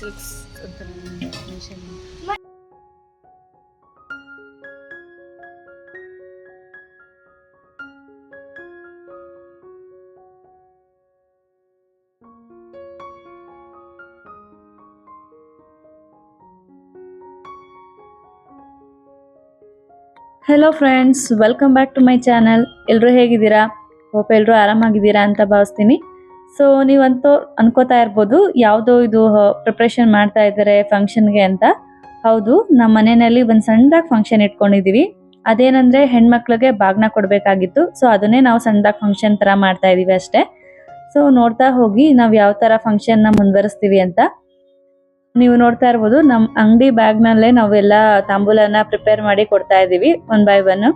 Silks ಅಂತ mention hello friends welcome back to my channel ಎಲ್ಲರೂ ಹೇಗಿದ್ದೀರಾ ಹೋಪ್ ಎಲ್ಲರೂ ಆರಾಮಾಗಿದ್ದೀರಾ ಅಂತ ಭಾವಿಸ್ತೀನಿ ಸೊ ನೀವಂತೂ ಅನ್ಕೋತಾ ಇರ್ಬೋದು, ಯಾವುದೋ ಇದು ಪ್ರಿಪ್ರೇಷನ್ ಮಾಡ್ತಾ ಇದ್ದಾರೆ ಫಂಕ್ಷನ್ಗೆ ಅಂತ. ಹೌದು ನಮ್ಮ ಮನೆಯಲ್ಲಿ ಒಂದು ಸಣ್ಣದಾಗಿ ಫಂಕ್ಷನ್ ಇಟ್ಕೊಂಡಿದ್ದೀವಿ ಅದೇನಂದ್ರೆ ಹೆಣ್ಮಕ್ಳಿಗೆ ಬಾಗ್ನ ಕೊಡಬೇಕಾಗಿತ್ತು. ಸೊ ಅದನ್ನೇ ನಾವು ಸಣ್ಣದಾಗಿ ಫಂಕ್ಷನ್ ತರ ಮಾಡ್ತಾ ಇದ್ದೀವಿ ಅಷ್ಟೇ. ಸೊ ನೋಡ್ತಾ ಹೋಗಿ ನಾವು ಯಾವ ತರ ಫಂಕ್ಷನ್ನ ಮುಂದುವರಿಸ್ತೀವಿ ಅಂತ. ನೀವು ನೋಡ್ತಾ ಇರ್ಬೋದು ನಮ್ಮ ಅಂಗಡಿ ಬ್ಯಾಗ್ನಲ್ಲೇ ನಾವೆಲ್ಲ ತಾಂಬೂಲನ ಪ್ರಿಪೇರ್ ಮಾಡಿ ಕೊಡ್ತಾ ಇದ್ದೀವಿ ಒನ್ ಬೈ ಒನ್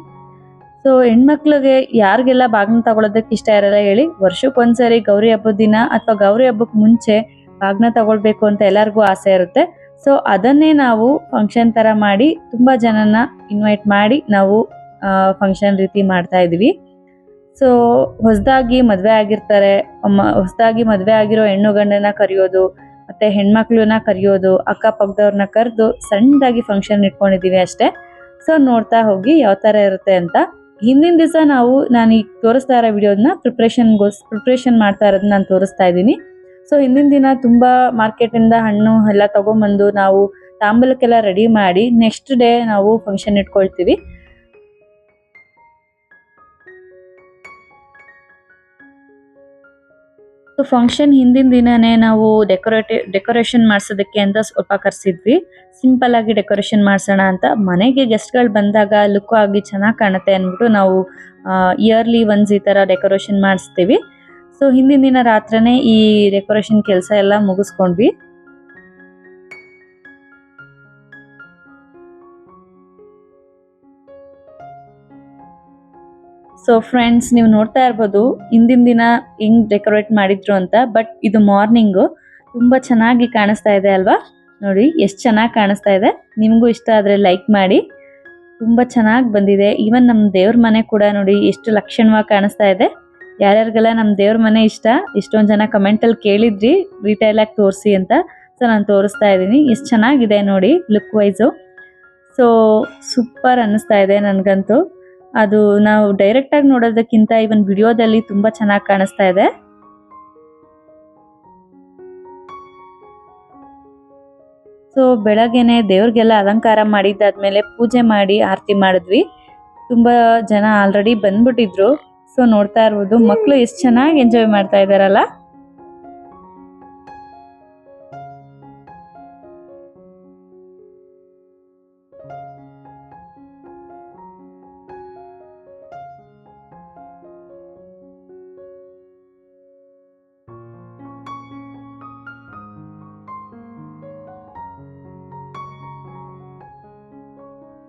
ಸೊ ಹೆಣ್ಮಕ್ಳಿಗೆ ಯಾರಿಗೆಲ್ಲ ಬಾಗ್ನ ತಗೊಳೋದಕ್ಕೆ ಇಷ್ಟ ಇರಲ್ಲ ಹೇಳಿ, ವರ್ಷಕ್ಕೆ ಒಂದ್ಸರಿ ಗೌರಿ ಹಬ್ಬದ ದಿನ ಅಥವಾ ಗೌರಿ ಹಬ್ಬಕ್ಕೆ ಮುಂಚೆ ಬಾಗ್ನ ತಗೊಳ್ಬೇಕು ಅಂತ ಎಲ್ಲರಿಗೂ ಆಸೆ ಇರುತ್ತೆ. ಸೊ ಅದನ್ನೇ ನಾವು ಫಂಕ್ಷನ್ ತರ ಮಾಡಿ ತುಂಬಾ ಜನನ ಇನ್ವೈಟ್ ಮಾಡಿ ನಾವು ಫಂಕ್ಷನ್ ರೀತಿ ಮಾಡ್ತಾ ಇದೀವಿ ಸೊ ಹೊಸದಾಗಿ ಮದುವೆ ಆಗಿರ್ತಾರೆ ಹೊಸದಾಗಿ ಮದುವೆ ಆಗಿರೋ ಹೆಣ್ಣು ಗಂಡನ ಕರೆಯೋದು, ಮತ್ತೆ ಹೆಣ್ಮಕ್ಳನ್ನ ಕರೆಯೋದು, ಅಕ್ಕಪಕ್ಕದವ್ರನ್ನ ಕರೆದು ಸಣ್ಣದಾಗಿ ಫಂಕ್ಷನ್ ಇಟ್ಕೊಂಡಿದ್ದೀವಿ ಅಷ್ಟೇ. ಸೊ ನೋಡ್ತಾ ಹೋಗಿ ಯಾವ ತರ ಇರುತ್ತೆ ಅಂತ ಹಿಂದಿನ ದಿವಸ ನಾವು ನಾನು ಈಗ ತೋರಿಸ್ತಾ ಇರೋ ವಿಡಿಯೋದನ್ನ ಪ್ರಿಪ್ರೇಷನ್ಗೋಸ್ ಪ್ರಿಪ್ರೇಷನ್ ಮಾಡ್ತಾ ಇರೋದನ್ನ ನಾನು ತೋರಿಸ್ತಾ ಇದ್ದೀನಿ. ಸೊ ಹಿಂದಿನ ದಿನ ತುಂಬಾ ಮಾರ್ಕೆಟ್ ಇಂದ ಹಣ್ಣು ಎಲ್ಲ ತೊಗೊಂಬಂದು ನಾವು ತಾಂಬೂಲಕ್ಕೆಲ್ಲ ರೆಡಿ ಮಾಡಿ ನೆಕ್ಸ್ಟ್ ಡೇ ನಾವು ಫಂಕ್ಷನ್ ಇಟ್ಕೊಳ್ತೀವಿ. ಫಂಕ್ಷನ್ ಹಿಂದಿನ ದಿನನೇ ನಾವು ಡೆಕೋರೇಟಿವ್ ಡೆಕೋರೇಷನ್ ಮಾಡಿಸೋದಕ್ಕೆ ಅಂತ ಸ್ವಲ್ಪ ಕರ್ಸಿದ್ವಿ. ಸಿಂಪಲ್ ಆಗಿ ಡೆಕೋರೇಷನ್ ಮಾಡಿಸೋಣ ಅಂತ. ಮನೆಗೆ ಗೆಸ್ಟ್ಗಳು ಬಂದಾಗ ಲುಕ್ ಆಗಿ ಚೆನ್ನಾಗಿ ಕಾಣುತ್ತೆ ಅಂದ್ಬಿಟ್ಟು ನಾವು ಇಯರ್ಲಿ ಒನ್ಸ್ ಈ ತರ ಡೆಕೋರೇಷನ್ ಮಾಡಿಸ್ತೀವಿ. ಸೊ ಹಿಂದಿನ ದಿನ ರಾತ್ರನೇ ಈ ಡೆಕೋರೇಷನ್ ಕೆಲಸ ಎಲ್ಲ ಮುಗಿಸ್ಕೊಂಡ್ವಿ. ಸೊ ಫ್ರೆಂಡ್ಸ್ ನೀವು ನೋಡ್ತಾ ಇರ್ಬೋದು, ಹಿಂದಿನ ದಿನ ಹೆಂಗ್ ಡೆಕೋರೇಟ್ ಮಾಡಿದ್ರು ಅಂತ ಬಟ್ ಇದು ಮಾರ್ನಿಂಗು ತುಂಬಾ ಚೆನ್ನಾಗಿ ಕಾಣಿಸ್ತಾ ಇದೆ ಅಲ್ವಾ? ನೋಡಿ, ಎಷ್ಟು ಚೆನ್ನಾಗಿ ಕಾಣಿಸ್ತಾ ಇದೆ. ನಿಮಗೂ ಇಷ್ಟ ಆದ್ರೆ ಲೈಕ್ ಮಾಡಿ. ತುಂಬಾ ಚೆನ್ನಾಗಿ ಬಂದಿದೆ. ಈವನ್ ನಮ್ಮ ದೇವ್ರ ಮನೆ ಕೂಡ ನೋಡಿ, ಎಷ್ಟು ಲಕ್ಷಣವಾಗಿ ಕಾಣಿಸ್ತಾ ಇದೆ. ಯಾರ್ಯಾರಿಗೆಲ್ಲ ನಮ್ಮ ದೇವ್ರ ಮನೆ ಇಷ್ಟ, ಎಷ್ಟೊಂದು ಜನ ಕಮೆಂಟ್ ಅಲ್ಲಿ ಕೇಳಿದ್ರಿ ರಿಟೈಲ್ ಆಗಿ ತೋರಿಸಿ ಅಂತ. ಸೊ ನಾನು ತೋರಿಸ್ತಾ ಇದ್ದೀನಿ. ಎಷ್ಟು ಚೆನ್ನಾಗಿದೆ ನೋಡಿ ಲುಕ್ ವೈಸು ಸೊ ಸೂಪರ್ ಅನ್ನಿಸ್ತಾ ಇದೆ ನನಗಂತೂ. ಅದು ನಾವು ಡೈರೆಕ್ಟ್ ಆಗಿ ನೋಡೋದಕ್ಕಿಂತ ಇವನ್ ವಿಡಿಯೋದಲ್ಲಿ ತುಂಬಾ ಚೆನ್ನಾಗಿ ಕಾಣಿಸ್ತಾ ಇದೆ. ಸೊ ಬೆಳಗ್ಗೆನೆ ದೇವ್ರಿಗೆಲ್ಲ ಅಲಂಕಾರ ಮಾಡಿದ್ದಾದ್ಮೇಲೆ ಪೂಜೆ ಮಾಡಿ ಆರತಿ ಮಾಡಿದ್ವಿ. ತುಂಬಾ ಜನ ಆಲ್ರೆಡಿ ಬಂದ್ಬಿಟ್ಟಿದ್ರು. ಸೊ ನೋಡ್ತಾ ಇರ್ಬೋದು. ಮಕ್ಕಳು ಎಷ್ಟು ಚೆನ್ನಾಗಿ ಎಂಜಾಯ್ ಮಾಡ್ತಾ ಇದಾರಲ್ಲ?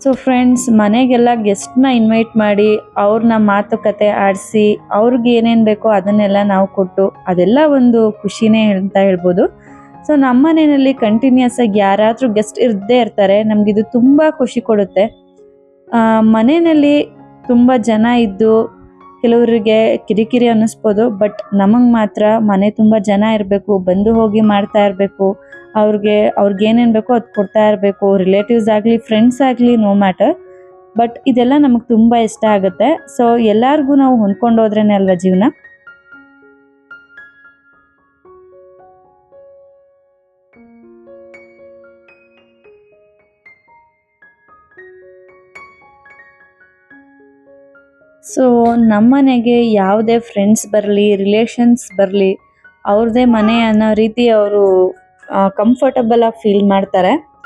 ಸೊ ಫ್ರೆಂಡ್ಸ್ ಮನೆಗೆಲ್ಲ ಗೆಸ್ಟ್ನ ಇನ್ವೈಟ್ ಮಾಡಿ ಅವ್ರನ್ನ ಮಾತುಕತೆ ಆಡಿಸಿ ಅವ್ರಿಗೆ ಏನೇನು ಬೇಕೋ ಅದನ್ನೆಲ್ಲ ನಾವು ಕೊಟ್ಟು ಅದೆಲ್ಲ ಒಂದು ಖುಷಿನೇ ಅಂತ ಹೇಳ್ಬೋದು. ಸೊ ನಮ್ಮ ಮನೆಯಲ್ಲಿ ಕಂಟಿನ್ಯೂಸ್ ಆಗಿ ಯಾರಾದರೂ ಗೆಸ್ಟ್ ಇರದೇ ಇರ್ತಾರೆ ನಮಗಿದು ತುಂಬ ಖುಷಿ ಕೊಡುತ್ತೆ. ಮನೆಯಲ್ಲಿ ತುಂಬ ಜನ ಇದ್ದು ಕೆಲವರಿಗೆ ಕಿರಿಕಿರಿ ಅನ್ನಿಸ್ಬೋದು ಬಟ್ ನಮಗೆ ಮಾತ್ರ ಮನೆ ತುಂಬ ಜನ ಇರಬೇಕು, ಬಂದು ಹೋಗಿ ಮಾಡ್ತಾ ಇರಬೇಕು. ಅವ್ರಿಗೆ ಅವ್ರಿಗೆ ಏನೇನು ಬೇಕೋ ಅದು ಕೊಡ್ತಾ ಇರಬೇಕು. ರಿಲೇಟಿವ್ಸ್ ಆಗಲಿ ಫ್ರೆಂಡ್ಸ್ ಆಗಲಿ ನೋ ಮ್ಯಾಟರ್ ಬಟ್ ಇದೆಲ್ಲ ನಮಗೆ ತುಂಬ ಇಷ್ಟ ಆಗುತ್ತೆ. ಸೊ ಎಲ್ಲರಿಗೂ ನಾವು ಹೊಂದ್ಕೊಂಡು ಹೋದ್ರೇ ಅಲ್ವಾ ಜೀವನ? ಸೊ ನಮ್ಮನೆಗೆ ಯಾವುದೇ ಫ್ರೆಂಡ್ಸ್ ಬರಲಿ ರಿಲೇಷನ್ಸ್ ಬರಲಿ ಅವ್ರದ್ದೇ ಮನೆ ಅನ್ನೋ ರೀತಿ ಅವರು ಕಂಫರ್ಟಬಲ್ ಆಗಿ ಫೀಲ್ ಮಾಡ್ತಾರೆ.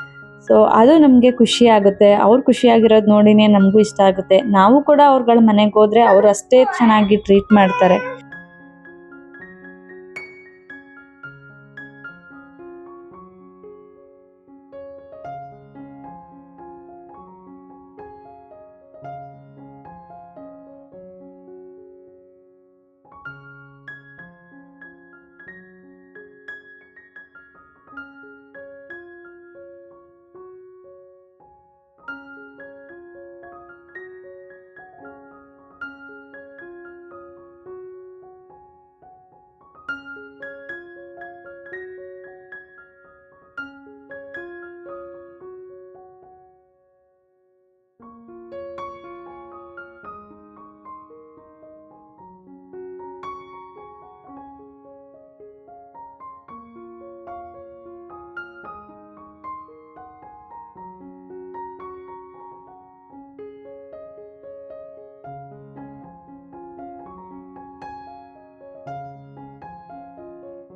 ಸೊ ಅದು ನಮಗೆ ಖುಷಿ ಆಗುತ್ತೆ. ಅವ್ರು ಖುಷಿಯಾಗಿರೋದು ನೋಡಿನೇ ನಮಗೂ ಇಷ್ಟ ಆಗುತ್ತೆ. ನಾವು ಕೂಡ ಅವ್ರಗಳ ಮನೆಗೆ ಹೋದ್ರೆ ಅವ್ರು ಅಷ್ಟೇ ಚೆನ್ನಾಗಿ ಟ್ರೀಟ್ ಮಾಡ್ತಾರೆ.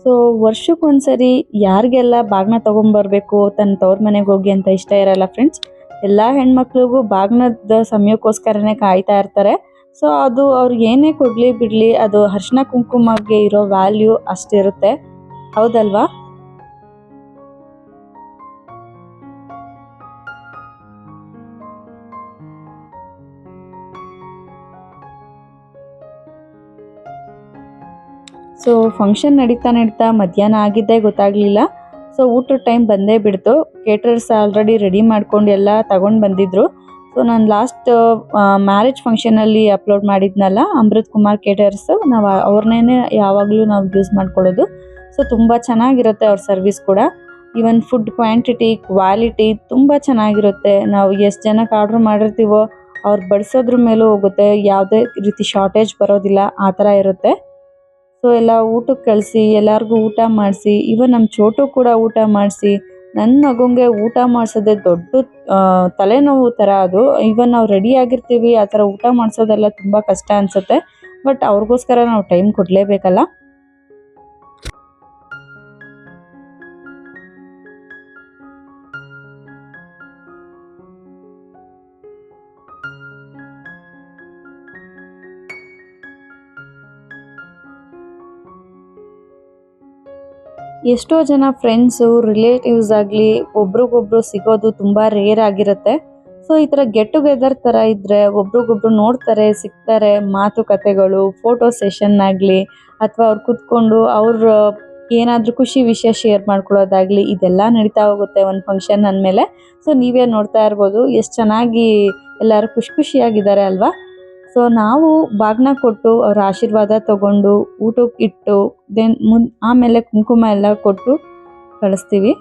ಸೊ ವರ್ಷಕ್ಕೊಂದ್ಸರಿ ಯಾರಿಗೆಲ್ಲ ಬಾಗ್ನ ತೊಗೊಂಬರ್ಬೇಕು, ತನ್ನ ತವ್ರ ಮನೆಗೆ ಹೋಗಿ ಅಂತ ಇಷ್ಟ ಇರಲ್ಲ ಫ್ರೆಂಡ್ಸ್ ಎಲ್ಲ ಹೆಣ್ಮಕ್ಳಿಗೂ ಬಾಗ್ನದ ಸಮಯಕ್ಕೋಸ್ಕರನೇ ಕಾಯ್ತಾ ಇರ್ತಾರೆ. ಸೊ ಅದು ಅವ್ರಿಗೆ ಏನೇ ಕೊಡಲಿ ಬಿಡಲಿ, ಅದು ಅರ್ಶಿನ ಕುಂಕುಮಗೆ ಇರೋ ವ್ಯಾಲ್ಯೂ ಅಷ್ಟಿರುತ್ತೆ. ಹೌದಲ್ವಾ? ಸೊ ಫಂಕ್ಷನ್ ನಡೀತಾ ನಡೀತಾ ಮಧ್ಯಾಹ್ನ ಆಗಿದ್ದೇ ಗೊತ್ತಾಗ್ಲಿಲ್ಲ. ಸೊ ಊಟದ ಟೈಮ್ ಬಂದೇ ಬಿಡ್ತು. ಕೇಟರ್ಸ್ ಆಲ್ರೆಡಿ ರೆಡಿ ಮಾಡ್ಕೊಂಡು ಎಲ್ಲ ತಗೊಂಡು ಬಂದಿದ್ರು. ಸೊ ನಾನು ಲಾಸ್ಟ್ ಮ್ಯಾರೇಜ್ ಫಂಕ್ಷನಲ್ಲಿ ಅಪ್ಲೋಡ್ ಮಾಡಿದ್ನಲ್ಲ ಅಮೃತ್ ಕುಮಾರ್ ಕೇಟರ್ಸ್ ನಾವು ಅವ್ರನ್ನೇ ಯಾವಾಗಲೂ ನಾವು ಯೂಸ್ ಮಾಡ್ಕೊಳ್ಳೋದು. ಸೊ ತುಂಬ ಚೆನ್ನಾಗಿರುತ್ತೆ ಅವ್ರ ಸರ್ವಿಸ್ ಕೂಡ. ಈವನ್ ಫುಡ್ ಕ್ವಾಂಟಿಟಿ ಕ್ವಾಲಿಟಿ ತುಂಬ ಚೆನ್ನಾಗಿರುತ್ತೆ. ನಾವು ಎಷ್ಟು ಜನಕ್ಕೆ ಆರ್ಡ್ರ್ ಮಾಡಿರ್ತೀವೋ, ಅವ್ರು ಬಡಿಸೋದ್ರ ಮೇಲೂ ಹೋಗುತ್ತೆ. ಯಾವುದೇ ರೀತಿ ಶಾರ್ಟೇಜ್ ಬರೋದಿಲ್ಲ, ಆ ಥರ ಇರುತ್ತೆ. ಸೊ ಎಲ್ಲ ಊಟಕ್ಕೆ ಕಳಿಸಿ, ಎಲ್ಲರಿಗೂ ಊಟ ಮಾಡಿಸಿ ಇವನ್ ನಮ್ಮ ಚೋಟು ಕೂಡ ಊಟ ಮಾಡಿಸಿ ನನ್ನ ಮಗುಂಗೆ ಊಟ ಮಾಡಿಸೋದೆ ದೊಡ್ಡ ತಲೆನೋವು ಥರ ಅದು. ಇವನ್ ನಾವು ರೆಡಿ ಆಗಿರ್ತೀವಿ, ಆ ಥರ ಊಟ ಮಾಡಿಸೋದೆಲ್ಲ ತುಂಬ ಕಷ್ಟ ಅನಿಸುತ್ತೆ ಬಟ್ ಅವ್ರಿಗೋಸ್ಕರ ನಾವು ಟೈಮ್ ಕೊಡಲೇಬೇಕಲ್ಲ? ಎಷ್ಟೋ ಜನ ಫ್ರೆಂಡ್ಸು ರಿಲೇಟಿವ್ಸ್ ಆಗಲಿ ಒಬ್ರಿಗೊಬ್ರು ಸಿಗೋದು ತುಂಬ ರೇರ್ ಆಗಿರುತ್ತೆ. ಸೊ ಈ ಥರ ಗೆಟ್ ಟುಗೆದರ್ ಥರ ಇದ್ದರೆ ಒಬ್ರಿಗೊಬ್ರು ನೋಡ್ತಾರೆ, ಸಿಗ್ತಾರೆ ಮಾತುಕತೆಗಳು ಫೋಟೋ ಸೆಷನ್ ಆಗಲಿ ಅಥವಾ ಅವ್ರು ಕೂತ್ಕೊಂಡು ಅವ್ರ, ಏನಾದರೂ ಖುಷಿ ವಿಷಯ ಶೇರ್ ಮಾಡ್ಕೊಳ್ಳೋದಾಗಲಿ ಇದೆಲ್ಲ ನಡೀತಾ ಹೋಗುತ್ತೆ ಒಂದು ಫಂಕ್ಷನ್ ಅಂದಮೇಲೆ. ಸೊ ನೀವೇ ನೋಡ್ತಾ ಇರ್ಬೋದು, ಎಷ್ಟು ಚೆನ್ನಾಗಿ ಎಲ್ಲರೂ ಖುಷಿ ಖುಷಿಯಾಗಿದ್ದಾರೆ ಅಲ್ವಾ? ಸೊ ನಾವು ಬಾಗ್ನ ಕೊಟ್ಟು ಅವ್ರ ಆಶೀರ್ವಾದ ತಗೊಂಡು ಊಟಕ್ಕೆ ಇಟ್ಟು ದೆನ್ ಮುನ್, ಆಮೇಲೆ ಕುಂಕುಮ ಎಲ್ಲ ಕೊಟ್ಟು ಕಳಿಸ್ತೀವಿ.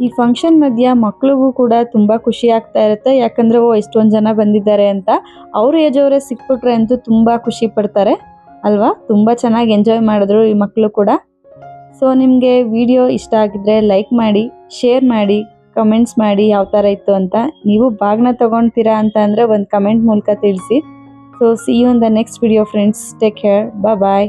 ಈ ಫಂಕ್ಷನ್ ಮಧ್ಯ ಮಕ್ಳಿಗೂ ಕೂಡ ತುಂಬ ಖುಷಿ ಆಗ್ತಾ ಇರುತ್ತೆ. ಯಾಕಂದ್ರೆ, ಓ, ಇಷ್ಟೊಂದು ಜನ ಬಂದಿದ್ದಾರೆ ಅಂತ. ಅವ್ರ ಏಜ್ ಅವರೇ ಸಿಕ್ಬಿಟ್ರೆ ಅಂತೂ ತುಂಬ ಖುಷಿ ಪಡ್ತಾರೆ. ಅಲ್ವಾ? ತುಂಬ ಚೆನ್ನಾಗಿ ಎಂಜಾಯ್ ಮಾಡಿದ್ರು ಈ ಮಕ್ಕಳು ಕೂಡ. ಸೊ ನಿಮಗೆ ವಿಡಿಯೋ ಇಷ್ಟ ಆಗಿದ್ರೆ ಲೈಕ್ ಮಾಡಿ ಶೇರ್ ಮಾಡಿ ಕಮೆಂಟ್ಸ್ ಮಾಡಿ ಯಾವ ಥರ ಇತ್ತು ಅಂತ ನೀವು ಬಾಗ್ನ ತೊಗೊಳ್ತೀರಾ ಅಂತ ಅಂದರೆ ಒಂದು ಕಮೆಂಟ್ ಮೂಲಕ ತಿಳಿಸಿ. So see you in the next video friends take care bye